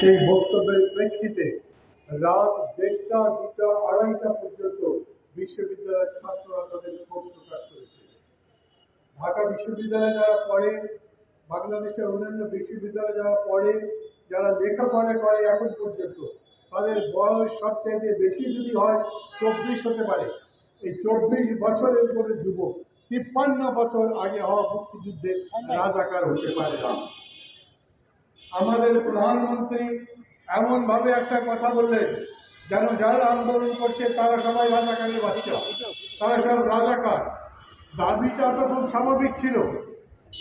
সেই বক্তব্যের প্রেক্ষিতে রাত দেড়টা দুটা আড়াইটা পর্যন্ত বিশ্ববিদ্যালয়ের ছাত্ররা তাদের ক্ষোভ প্রকাশ করেছে। ঢাকা বিশ্ববিদ্যালয়ে যারা পড়ে বাংলাদেশের অন্যান্য বিশ্ববিদ্যালয়ে যারা পড়ে যারা লেখাপড়া করে এখন পর্যন্ত তাদের বয়স সবচাইতে বেশি যদি হয় চব্বিশ হতে পারে। এই চব্বিশ বছরের কোনো যুবক তিপ্পান্ন বছর আগে হওয়া মুক্তিযুদ্ধে রাজাকার হতে পারে না। আমাদের প্রধানমন্ত্রী এমনভাবে একটা কথা বললেন, যেন যারা আন্দোলন করছে তারা সবাই রাজাকারের বাচ্চা, তারা সব রাজাকার। দাবিটা তো খুব স্বাভাবিক ছিল।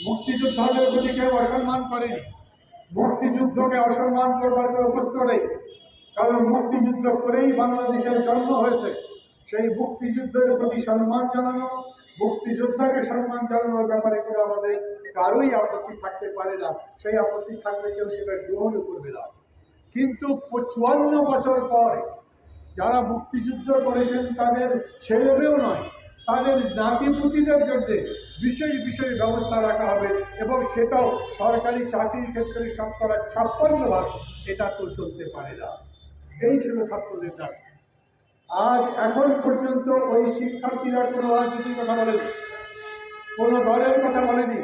মুক্তিযোদ্ধাদের প্রতি কেউ অসম্মান করেনি। মুক্তিযুদ্ধকে অসম্মান করবার কোনো প্রশ্ন নেই। কারণ মুক্তিযুদ্ধ করেই বাংলাদেশের জন্ম হয়েছে। সেই মুক্তিযুদ্ধের প্রতি সম্মান জানানো মুক্তিযোদ্ধাকে সম্মান জানানোর ব্যাপারে করে আমাদের কারোই আপত্তি থাকতে পারে না। সেই আপত্তি থাকলে কেউ সেটা গ্রহণও করবে না। কিন্তু চুয়ান্ন বছর পর যারা মুক্তিযুদ্ধ করেছেন, তাদের ছেলেমেয়েও নয়, তাদের নাতিপুতিদের জন্য বিশেষ বিশেষ ব্যবস্থা রাখা হবে এবং সেটাও সরকারি চাকরির ক্ষেত্রে শতকরা ছাপ্পান্ন ভাগ এটা তো চলতে পারে না। এই ছিল ছাত্রদের দাবি। আজ এখন পর্যন্ত ওই শিক্ষার্থীরা কোনো রাজনীতির কথা বলেনি। কোনো দলের কথা বলেনি।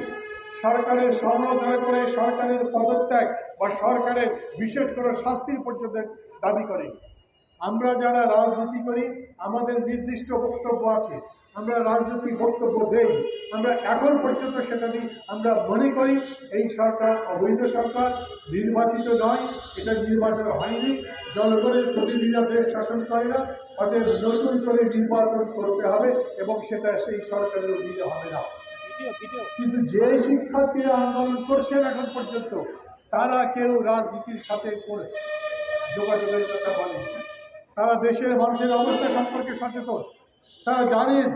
সরকারের সমালোচনা করে সরকারের পদত্যাগ বা সরকারের বিশেষ করে শাস্তির পর্যন্ত দাবি করে আমরা যারা রাজনীতি করি, আমাদের নির্দিষ্ট বক্তব্য আছে। আমরা রাজনৈতিক বক্তব্য দেই, আমরা এখন পর্যন্ত সেটা দিই আমরা মনে করি, এই সরকার অবৈধ সরকার, নির্বাচিত নয়, এটা নির্বাচন হয়নি, জনগণের প্রতিনিধিরা দেশ শাসন করে না, অতএব নতুন করে নির্বাচন করতে হবে এবং সেটা সেই সরকারের অধীনে হবে না। কিন্তু যে শিক্ষার্থীরা আন্দোলন করছেন এখন পর্যন্ত, তারা কেউ রাজনীতির সাথে করে যোগাযোগের কথা বলেন। তারা দেশের মানুষের অবস্থা সম্পর্কে সচেতন। তারা জানেন,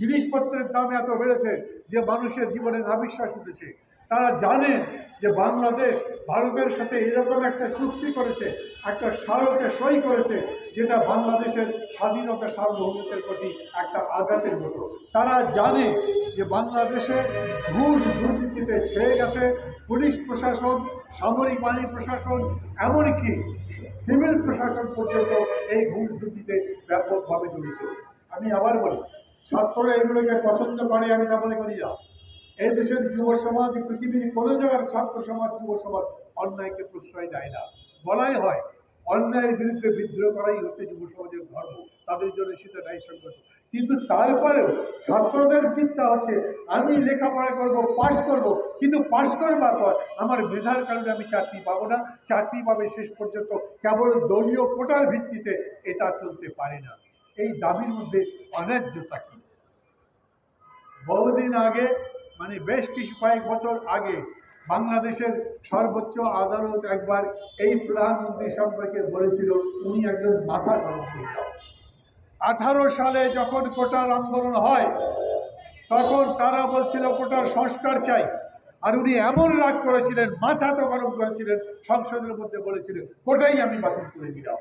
জিনিসপত্রের দাম এত বেড়েছে যে মানুষের জীবনে নাবিশ্বাস উঠেছে। তারা জানেন যে বাংলাদেশ ভারতের সাথে এরকম একটা চুক্তি করেছে, একটা স্মারকে সই করেছে, যেটা বাংলাদেশের স্বাধীনতা সার্বভৌমত্বের প্রতি একটা আঘাতের মতো। তারা জানে যে বাংলাদেশে ঘুষ দুর্নীতিতে ছেয়ে গেছে, পুলিশ প্রশাসন, সামরিক বাহিনী প্রশাসন, এমনকি সিভিল প্রশাসন পর্যন্ত এই ঘুষ দুর্নীতিতে ব্যাপকভাবে জড়িত। আমি আবার বলি, ছাত্ররা এগুলোকে পছন্দ করে, আমি তা মনে করি না। এই দেশের যুব সমাজ, পৃথিবীর কোনো জায়গার ছাত্র সমাজ, যুব সমাজ অন্যায়কে প্রশ্রয় দেয় না। বলাই হয়, অন্যায়ের বিরুদ্ধে বিদ্রোহ করাই হচ্ছে যুব সমাজের ধর্ম। তাদের জন্য সেটা ন্যায়সঙ্গত। কিন্তু তারপরেও ছাত্রদের চিন্তা হচ্ছে, আমি লেখাপড়া করব, পাশ করব, কিন্তু পাশ করবার পর আমার মেধার কারণে আমি চাকরি পাবো না। চাকরি পাবে শেষ পর্যন্ত কেবল দলীয় কোটার ভিত্তিতে এটা চলতে পারে না। এই দাবির মধ্যে অন্যায্যতা কি বহুদিন আগে মানে বেশ কিছু কয়েক বছর আগে, বাংলাদেশের সর্বোচ্চ আদালত একবার এই প্রধানমন্ত্রী সম্পর্কে বলেছিল, উনি একজন মাথা গরম দাও আঠারো সালে যখন কোটার আন্দোলন হয়, তখন তারা বলছিল, কোটার সংস্কার চাই। আর উনি এমন রাগ করেছিলেন, মাথা তো গরম করেছিলেন, সংসদের মধ্যে বলেছিলেন, কোটাই আমি বাতিল করে দিলাম।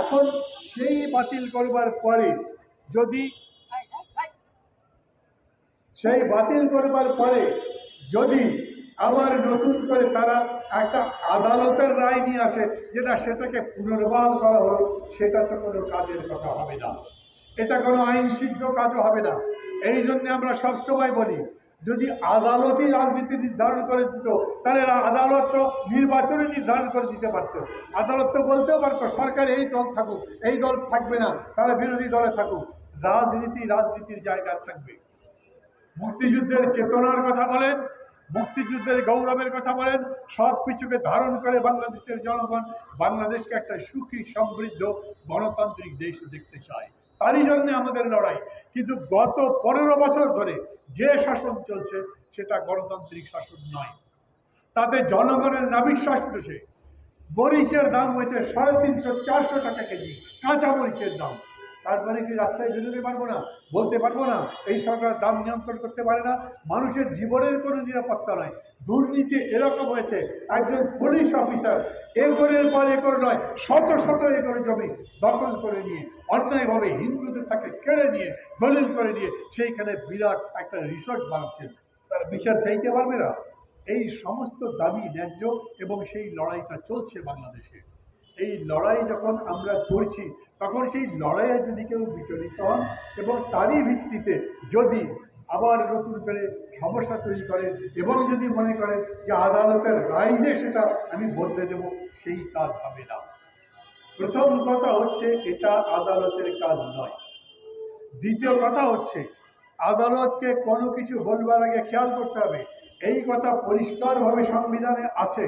এখন সেই বাতিল করবার পরে যদি সেই বাতিল করবার পরে যদি আবার নতুন করে তারা একটা আদালতের রায় নিয়ে আসে যেটা সেটাকে পুনর্বহাল করা হলো, সেটা তো কোনো কাজের কথা হবে না। এটা কোনো আইন সিদ্ধ কাজও হবে না। এই জন্য আমরা সবসময় বলি যদি আদালতই রাজনীতি নির্ধারণ করে দিত, তাহলে আদালত তো নির্বাচনে নির্ধারণ করে দিতে পারত। আদালত তো বলতেও পারতো, সরকার এই দল থাকুক, এই দল থাকবে না, তারা বিরোধী দলে থাকুক। রাজনীতি রাজনীতির জায়গা থাকবে। মুক্তিযুদ্ধের চেতনার কথা বলেন, মুক্তিযুদ্ধের গৌরবের কথা বলেন, সব কিছুকে ধারণ করে বাংলাদেশের জনগণ বাংলাদেশকে একটা সুখী, সমৃদ্ধ, গণতান্ত্রিক দেশ দেখতে চায়। তারই জন্য আমাদের লড়াই। কিন্তু গত পনেরো বছর ধরে যে শাসন চলছে, সেটা গণতান্ত্রিক শাসন নয়। তাতে জনগণের নাবিশ্বাস উঠেছে মরিচের দাম হয়েছে সাড়ে তিনশো চারশো টাকা কেজি, কাঁচা মরিচের দাম। তারপরে কি রাস্তায় বেরোতে পারব না? বলতে পারব না? এই সরকার দাম নিয়ন্ত্রণ করতে পারে না। মানুষের জীবনের কোনো নিরাপত্তা নয় দুর্নীতি এরকম হয়েছে, একজন পুলিশ অফিসার একরের পর একর নয়, শত শত একর জমি দখল করে নিয়ে, অন্যায়ভাবে হিন্দুদের তাকে কেড়ে নিয়ে, দলিল করে নিয়ে, সেইখানে বিরাট একটা রিসোর্ট বানাচ্ছেন তার বিচার চাইতে পারবে না? এই সমস্ত দাবি ন্যায্য এবং সেই লড়াইটা চলছে বাংলাদেশে। এই লড়াই যখন আমরা করছি, তখন সেই লড়াইয়ে যদি কেউ বিচলিত হন এবং তারই ভিত্তিতে যদি আবার নতুন করে সমস্যা তৈরি করেন এবং যদি মনে করেন যে আদালতের রায় যে সেটা আমি বদলে দেব, সেই কাজ হবে না। প্রথম কথা হচ্ছে এটা আদালতের কাজ নয়। দ্বিতীয় কথা হচ্ছে আদালতকে কোনো কিছু বলবার আগে খেয়াল করতে হবে। এই কথা পরিষ্কারভাবে সংবিধানে আছে।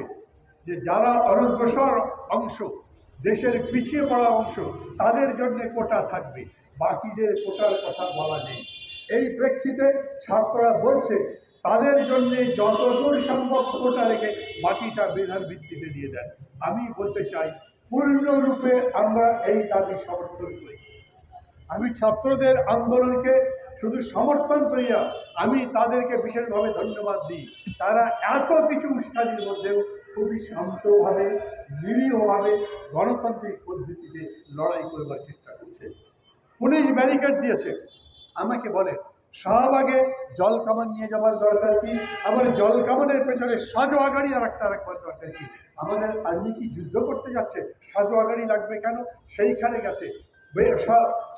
যে যারা অনগ্রসর অংশ, দেশের পিছিয়ে পড়া অংশ, তাদের জন্য কোটা থাকবে। বাকিদের কোটার কথা বলা নেই। এই প্রেক্ষিতে ছাত্ররা বলছে, তাদের জন্য যতদূর সম্ভব কোটা রেখে বাকিটা বিধান ভিত্তিতে দিয়ে দেন। আমি বলতে চাই, পূর্ণরূপে আমরা এই দাবি সমর্থন করি। আমি ছাত্রদের আন্দোলনকে শুধু সমর্থন করিয়া আমি তাদেরকে বিশেষভাবে ধন্যবাদ দিই। তারা এত কিছু উস্কানির মধ্যেও খুবই শান্তভাবে, নিরীহভাবে গণতান্ত্রিক পদ্ধতিতে লড়াই করবার চেষ্টা করছে। পুলিশ ব্যারিকেড দিয়েছে। আমাকে বলে শাহবাগে জল কামান নিয়ে যাবার দরকার কি? আবার জল কামানের পেছনে সাজোয়া গাড়ি আর একটা রাখবার দরকার কি? আমাদের আর্মি কি যুদ্ধ করতে যাচ্ছে? সাজোয়া গাড়ি লাগবে কেন? সেইখানে গেছে।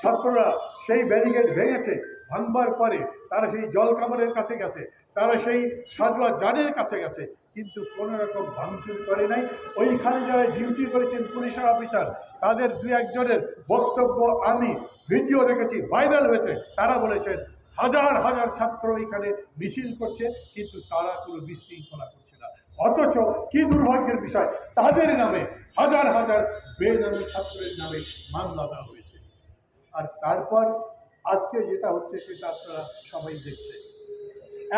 ছাত্ররা সেই ব্যারিকেড ভেঙেছে। ভাঙবার পরে তারা সেই জল কামানের কাছে গেছে, তারা সেই সাজোয়া জানের কাছে গেছে, কিন্তু কোনো রকম ভাঙচুর করে নাই। ওইখানে যারা ডিউটি করেছেন পুলিশের অফিসার তাদের দু একজনের বক্তব্য আমি ভিডিও দেখেছি ভাইরাল হয়েছে। তারা বলেছেন, হাজার হাজার ছাত্র এখানে মিছিল করছে, কিন্তু তারা কোনো বিশৃঙ্খলা করছে না। অথচ কি দুর্ভাগ্যের বিষয়, তাদের নামে হাজার হাজার বেনামী ছাত্রের নামে মামলা দেওয়া হয়েছে। আর তারপর আজকে যেটা হচ্ছে সেটা আপনারা সবাই দেখছেন।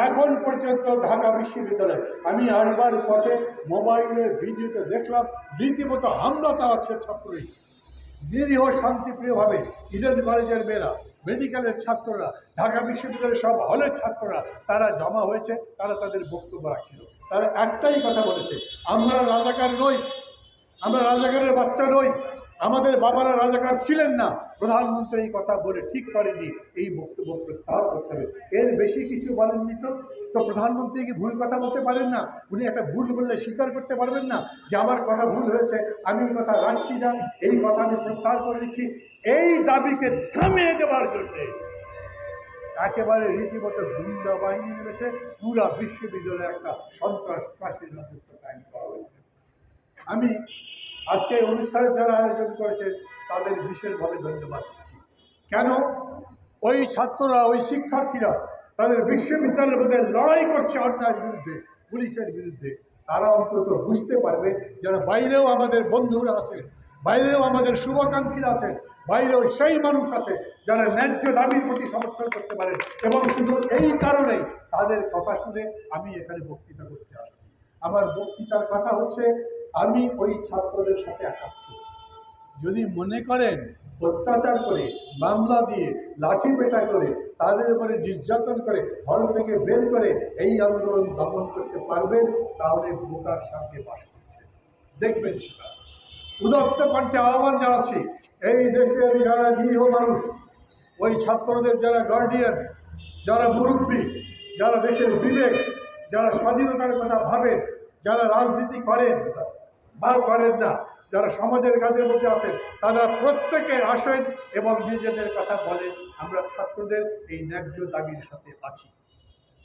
এখন পর্যন্ত ঢাকা বিশ্ববিদ্যালয়ে আমি আসবার পথে মোবাইলে ভিডিওতে দেখলাম, রীতিমতো হামলা চালাচ্ছে ছাত্রই নিরীহ, শান্তিপ্রিয়ভাবে ইডেন কলেজের মেয়েরা, মেডিকেলের ছাত্ররা, ঢাকা বিশ্ববিদ্যালয়ের সব হলের ছাত্ররা, তারা জমা হয়েছে, তারা তাদের বক্তব্য রাখছিল। তারা একটাই কথা বলেছে, আমরা রাজাকার নই, আমরা রাজাকারের বাচ্চা নই আমাদের বাবারা রাজাকার ছিলেন না। প্রধানমন্ত্রী এই কথা বলে ঠিক করেনি। এই বক্তব্য প্রত্যাহার করতে হবে। এর বেশি কিছু বলেননি তো? তো প্রধানমন্ত্রী কি ভুল কথা বলতে পারেন না? উনি একটা ভুল বললে স্বীকার করতে পারবেন না? যে আমার কথা ভুল হয়েছে, আমি এই কথা রাখছি না। এই কথা আমি প্রত্যাহার করে নিচ্ছি। এই দাবিকে থামিয়ে দেওয়ার জন্যে একেবারে রীতিমতো গুন্ডা বাহিনী নেমেছে। পুরা বিশ্ববিদ্যালয়ে একটা সন্ত্রাস ত্রাসের কায়েম করা হয়েছে। আমি আজকে অনুষ্ঠানের যারা আয়োজন করেছে, তাদের বিশেষভাবে ধন্যবাদ দিচ্ছি। কেন? ওই ছাত্ররা, ওই শিক্ষার্থীরা তাদের বিশ্ববিদ্যালয়ের মধ্যে লড়াই করছে অন্যায়ের বিরুদ্ধে, পুলিশের বিরুদ্ধে। তারা অন্তত বুঝতে পারবে যারা বাইরেও আমাদের বন্ধুরা আছেন বাইরেও আমাদের শুভাকাঙ্ক্ষীরা আছেন বাইরেও সেই মানুষ আছে যারা ন্যায্য দাবির প্রতি সমর্থন করতে পারে। এবং শুধু এই কারণেই তাদের কথা শুনে আমি এখানে বক্তৃতা করতে আসি আমার বক্তৃতার কথা হচ্ছে আমি ওই ছাত্রদের সাথে একাত্ম। যদি মনে করেন অত্যাচার করে, মামলা দিয়ে, লাঠি পেটা করে, তাদের উপরে নির্যাতন করে, হল থেকে বের করে এই আন্দোলন দমন করতে পারবেন, তাহলে বোকার সামনে বাস করছে। দেখবেন সেটা। উদত্ত কণ্ঠে আহ্বান জানাচ্ছি, এই দেশের যারা নিরীহ মানুষ, ওই ছাত্রদের যারা গার্ডিয়ান যারা মুরব্বী, যারা দেশের বিবেক, যারা স্বাধীনতার কথা ভাবেন, যারা রাজনীতি করেন বা করেন না। যারা সমাজের কাজের মধ্যে আছেন, তারা প্রত্যেকে আসেন এবং নিজেদের কথা বলেন। আমরা ছাত্রদের এই ন্যায্য দাবির সাথে আছি।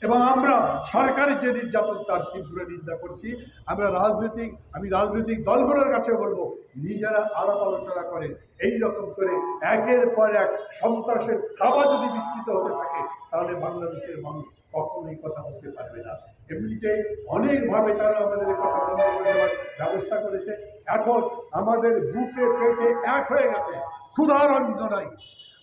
এবং আমরা সরকারের যে নির্যাতন, তার তীব্র নিন্দা করছি। আমরা রাজনৈতিক, আমি রাজনৈতিক দলগুলোর কাছে বলব, নিজেরা আলাপ আলোচনা করে, এই রকম করে একের পর এক সন্ত্রাসের থাবা যদি বিস্তৃত হতে থাকে, তাহলে বাংলাদেশের মানুষ কখনোই কথা বলতে পারবে না। এমনিতে অনেকভাবে তারা আমাদের কথা বন্ধ করে দেওয়ার ব্যবস্থা করেছে। এখন আমাদের বুকে পেটে এক হয়ে গেছে। ক্ষুধার অন্ত নাই।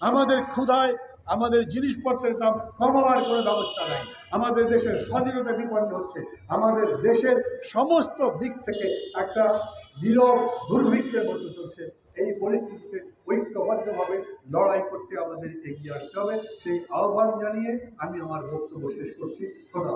আমাদের ক্ষুধায় আমাদের জিনিসপত্রের দাম কমাবার কোনো ব্যবস্থা নাই। আমাদের দেশের স্বাধীনতা বিপন্ন হচ্ছে। আমাদের দেশের সমস্ত দিক থেকে একটা নীরব দুর্ভিক্ষের মতো চলছে। এই পরিস্থিতিতে ঐক্যবদ্ধভাবে লড়াই করতে আমাদের এগিয়ে আসতে হবে। সেই আহ্বান জানিয়ে আমি আমার বক্তব্য শেষ করছি। কথা